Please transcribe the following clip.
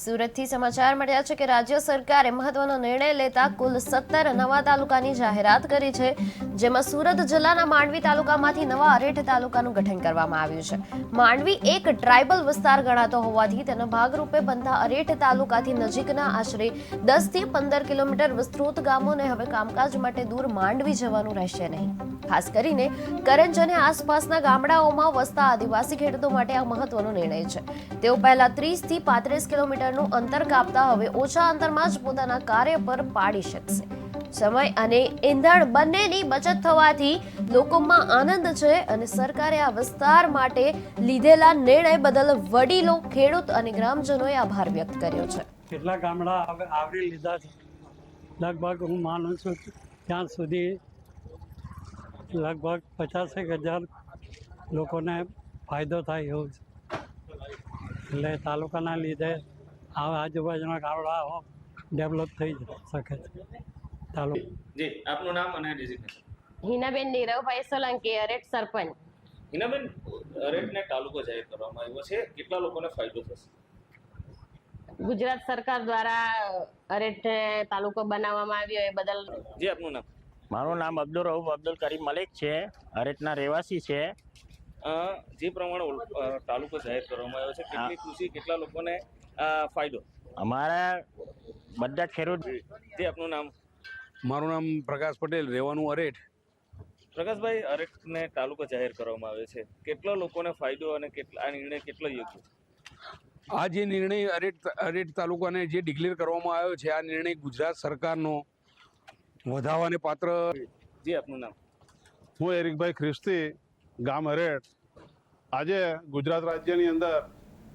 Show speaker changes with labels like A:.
A: સુરતથી સમાચાર મળ્યા છે કે રાજ્ય સરકારે મહત્વનો નિર્ણય લેતા કુલ સત્તર નવા તાલુકાની જાહેરાત કરી છે, જેમાં સુરત જિલ્લાના માંડવી તાલુકામાંથી નવા અરેઠ તાલુકાનું ગઠન કરવામાં આવ્યું છે. માંડવી એક ટ્રાઇબલ વિસ્તાર ગણાતો હોવાથી તેના ભાગરૂપે બનતા અરેઠ તાલુકાથી નજીકના આશરે દસથી પંદર કિલોમીટર વિસ્તૃત ગામોને હવે કામકાજ માટે દૂર માંડવી જવાનું રહેશે નહીં. ખાસ કરીને કરંજ અને આસપાસના ગામડાઓમાં વસતા આદિવાસી ખેડૂતો માટે આ મહત્વનો નિર્ણય છે. તેઓ પહેલા ત્રીસથી પાંત્રીસ કિલોમીટરનું અંતર કાપતા હવે ઓછા અંતરમાં જ પોતાના કાર્ય પર પાડી શકશે. સમય અને ઈંધણ બંનેની બચત થવાથી લોકોમાં આનંદ છે અને સરકારે આ વિસ્તાર માટે લીધેલા નિર્ણય બદલ વડીલો, ખેડૂત અને ગ્રામજનોએ આભાર વ્યક્ત કર્યો છે.
B: કેટલા ગામડા આવરી લીધા છે? લગભગ હું માનું છું ત્યાં સુધી લગભગ પચાસેક હજાર લોકોને ફાયદો થાય એવું છે. એટલે તાલુકાના લીધે આ આજુબાજુના ગામડાઓ ડેવલપ થઈ શકે છે. ચાલો.
C: જી આપનું નામ અને ડેઝિગ્નેશન
D: હિનાબેન નીરવભાઈ સોલંકી અરેટ સરપંચ.
C: હિનાબેન અરેટને તાલુકો જાહેર કરવામાં આવ્યો છે. કેટલા લોકોને ફાયદો થશે?
D: ગુજરાત સરકાર દ્વારા અરેટ તાલુકો બનાવવામાં આવ્યો એ બદલ
C: જી આપનું નામ.
E: મારું નામ અબ્દુલ રઉફ અબ્દુલ કરીમ મલિક છે. અરેઠના રહેવાસી છે.
C: જે પ્રમાણે તાલુકો જાહેર કરવામાં આવ્યો છે કેટલી કૃષિ કેટલા લોકોને ફાયદો?
E: અમારા બધા ખેડૂત
C: જે આપનું નામ?
F: મારું નામ પ્રકાશ પટેલ રહેવાનું અરેઠ.
C: પ્રકાશભાઈ અરેઠને તાલુકો જાહેર કરવામાં આવ્યો છે. કેટલા લોકોને ફાયદો અને કેટલા આ નિર્ણય કેટલો યોગ્ય
F: આ જે નિર્ણય અરેઠ અરેઠ તાલુકાને જે ડિક્લેર કરવામાં આવ્યો છે આ નિર્ણય ગુજરાત સરકારનો વધાવાને પાત્ર
C: જે આપનું નામ?
G: હું એરિકભાઈ ખ્રિસ્તી ગામ હરેઠ. આજે ગુજરાત રાજ્યની અંદર